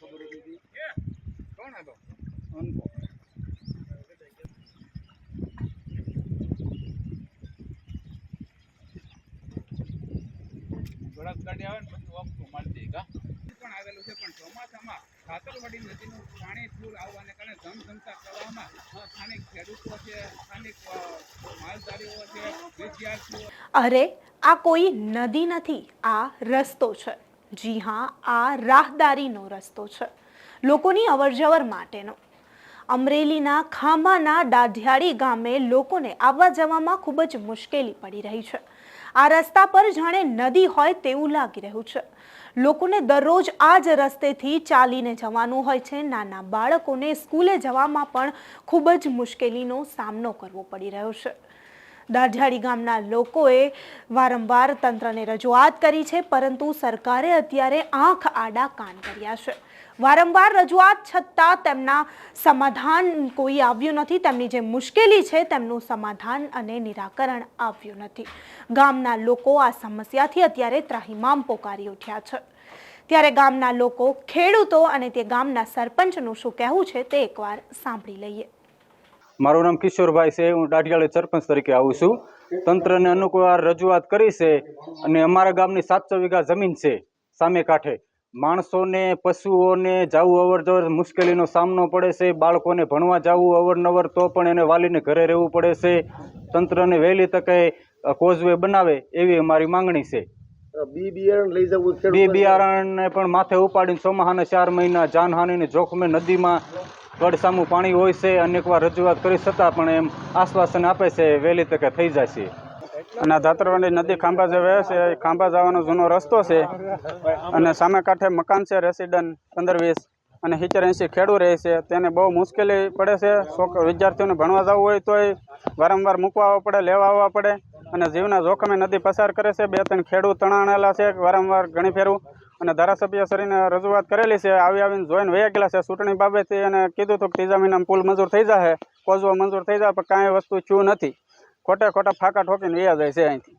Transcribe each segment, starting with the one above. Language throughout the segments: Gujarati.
ખબર હતી કોણ હતો આવે ને પછી વખતું મળતી કા પણ આવેલું છે પણ ચોમાસામાં સાતલવાડી નદીનું પાણી પૂર આવવાને કારણે ધમધમતા પ્રવાહમાં સ્થાનિક ખેડૂતો છે સ્થાનિક માલધારીઓ છે વિદ્યાર્થીઓ અરે, આ કોઈ નદી નથી, આ રસ્તો છે. જી હા, આ રાહદારીનો રસ્તો છે, લોકોની અવરજવર માટેનો. અમરેલીના ખાંભાના દાઢિયાળી ગામે લોકોને આવવા જવામાં ખૂબ જ મુશ્કેલી પડી રહી છે. આ રસ્તા પર જાણે નદી હોય તેવું લાગી રહ્યું છે. લોકોને દરરોજ આ જ રસ્તેથી ચાલીને જવાનું હોય છે. નાના બાળકોને સ્કૂલે જવામાં પણ ખૂબ જ મુશ્કેલીનો સામનો કરવો પડી રહ્યો છે. દાઢાડી ગામના લોકોએ વારંવાર તંત્રને રજૂઆત કરી છે, પરંતુ સરકારે અત્યારે આંખ આડા કાન કર્યા છે. વારંવાર રજૂઆત છતાં તેમના સમાધાન કોઈ આવ્યું નથી, તેમની જે મુશ્કેલી છે તેમનું સમાધાન અને નિરાકરણ આવ્યું નથી. ગામના લોકો આ સમસ્યાથી અત્યારે ત્રાહિમામ પોકારી ઉઠ્યા છે. ત્યારે ગામના લોકો ખેડૂતો અને તે ગામના સરપંચનું શું કહેવું છે તે એકવાર સાંભળી લઈએ. મારું નામ કિશોરભાઈ છે હું દાઢિયાળી સરપંચ તરીકે આવું છું. તંત્રને અનુકૂળ રજૂઆત કરી છે અને અમારા ગામની સાતસો વીઘા જમીન છે સામે કાંઠે. માણસોને પશુઓને જવું અવર જવર મુશ્કેલીનો સામનો પડે છે બાળકોને ભણવા જવું અવરનવર તો પણ એને વાલીને ઘરે રહેવું પડે છે. તંત્રને વહેલી તકે કોઝવે બનાવે એવી અમારી માંગણી છે. બી બિયારણ લઈ જવું બી બિયારણને પણ માથે ઉપાડીને ચોમાહાના ચાર મહિના જાનહાનિને જોખમે નદીમાં કડસામું પાણી હોય છે, અનેકવાર રજૂઆત કરી છતાં પણ એમ આશ્વાસન આપે છે, વહેલી તકે થઈ જશે અને આ ધાતરવાડી નદી ખાંભા જે વહે છે, એ ખાંભા જવાનો જૂનો રસ્તો છે. અને સામે કાંઠે મકાન છે, રેસિડન્ટ પંદર વીસ. અને સિત્તેર એંસી ખેડૂ રહે છે. તેને બહુ મુશ્કેલી પડે છે. છોક વિદ્યાર્થીઓને ભણવા જવું હોય તોય વારંવાર મૂકવા આવવા પડે, લેવા આવવા પડે. અને જીવના જોખમે નદી પસાર કરે છે. બે ત્રણ ખેડૂત તણાણેલા છે. વારંવાર ઘણી ફેરવું. અને ધારાસભ્ય શ્રીને રજૂઆત કરેલી છે, આવી આવીને જોઈને વયા છે. ચૂંટણી બાબતે અને કીધું હતું કે ત્રીજા મહિનામાં પુલ મંજૂર થઈ જશે કોઝવો મંજૂર થઈ જાય, પણ કાંઈ વસ્તુ થયું નથી. ખોટે ખોટા ફાકા ઠોકીને વયા જાય છે અહીંથી.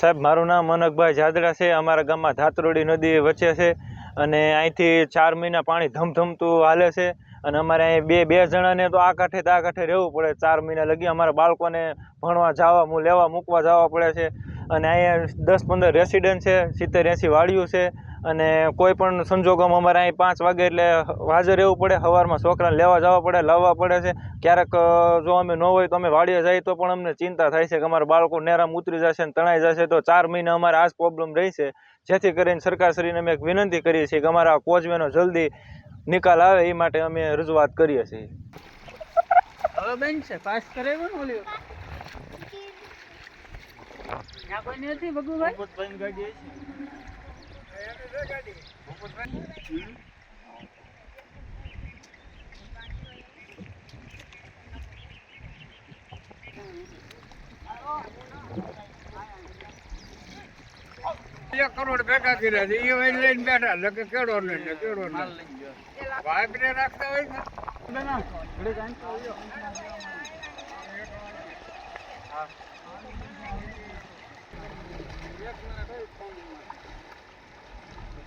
સાહેબ, મારું નામ મનકભાઈ જાદડા છે. અમારા ગામમાં ધાતરોડી નદી વચ્ચે છે અને અહીંથી ચાર મહિના પાણી ધમધમતું હાલે છે અને અમારે અહીં બે બે જણાને તો આ કાંઠે આ કાંઠે રહેવું પડે. ચાર મહિના લગી અમારા બાળકોને ભણવા જવા લેવા મૂકવા જવા પડે છે. અને અહીંયા દસ પંદર રેસિડન્ટ છે, સિત્તેર એંસી વાડીઓ છે. અને કોઈ પણ સંજોગોમાં અમારે અહીં પાંચ વાગે એટલે હાજર રહેવું પડે. સવારમાં છોકરાને લેવા જવા પડે લાવવા પડે છે. ક્યારેક જો અમે ન હોય તો અમે વાડીએ જઈએ તો પણ અમને ચિંતા થાય છે કે અમારા બાળકો નેરામાં ઉતરી જશે ને તણાઈ જશે તો ચાર મહિના અમારે આ જ પ્રોબ્લેમ રહી છે. જેથી કરીને સરકારશ્રીને અમે એક વિનંતી કરીએ છીએ કે અમારા કોચવેનો જલ્દી નિકાલ આવે એ માટે અમે રજૂઆત કરીએ છીએ. હવે બેન છે પાસ કરેલું ને ઓલી? ત્યાં કોઈ નથી ભગુભાઈ? એક કરોડ ભેગા કર્યા છે. એ વહી લઈને બેઠા. એટલે કે કેળો ને ને કેળો ને. ભાઈ ને રાખતા હોય ને?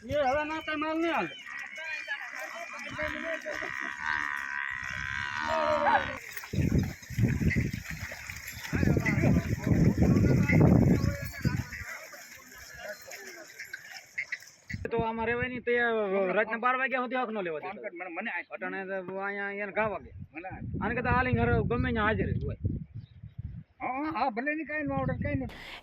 એ હવે ના કઈ માલ નહીં હાલે તો આમાં રહેવાય નહીં તે રાતના બાર વાગ્યા સુધી હક નો લેવા દેતો મને મને અટાણે તો અહીંયા અહીંયા ઘા વાગે આને કહેતા હાલી ઘરે ગમે ત્યાં હાજર જ હોય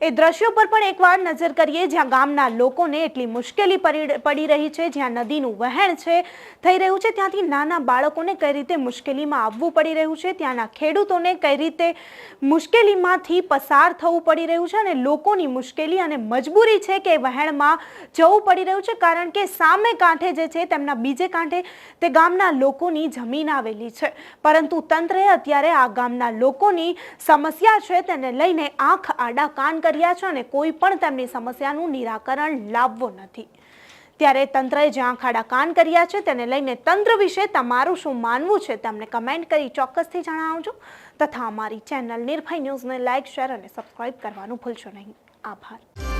એ દ્રશ્યો પર પણ એકવાર નજર કરીએ, જ્યાં ગામના લોકોને એટલી મુશ્કેલી પડી રહી છે, જ્યાં નદીનું વહેણ છે, થઈ રહ્યું છે, ત્યાંથી નાના બાળકોને કઈ રીતે મુશ્કેલીમાં આવવું પડી રહ્યું છે, ત્યાંના ખેડૂતોને કઈ રીતે મુશ્કેલીમાંથી પસાર થવું પડી રહ્યું છે, અને લોકોની મુશ્કેલી અને મજબૂરી છે કે વહેણમાં જવું પડી રહ્યું છે, કારણ કે સામે કાંઠે જે છે, તેમના બીજે કાંઠે તે ગામના લોકોની જમીન આવેલી છે. પરંતુ તંત્રએ અત્યારે આ ગામના લોકોની સમસ્યા છે તેને લઈને આંખ આડા કાન કર્યા છે અને કોઈ પણ તેમની સમસ્યાનું નિરાકરણ લાવવો નથી. ત્યારે તંત્રએ જે આંખ આડા કાન કર્યા છે તેને લઈને તંત્ર વિશે તમારું શું માનવું છે તમને કમેન્ટ કરી ચોક્કસથી જણાવજો. તથા અમારી ચેનલ નિર્ભય ન્યૂઝને લાઇક શેર અને સબસ્ક્રાઇબ કરવાનું ભૂલશો નહીં. આભાર.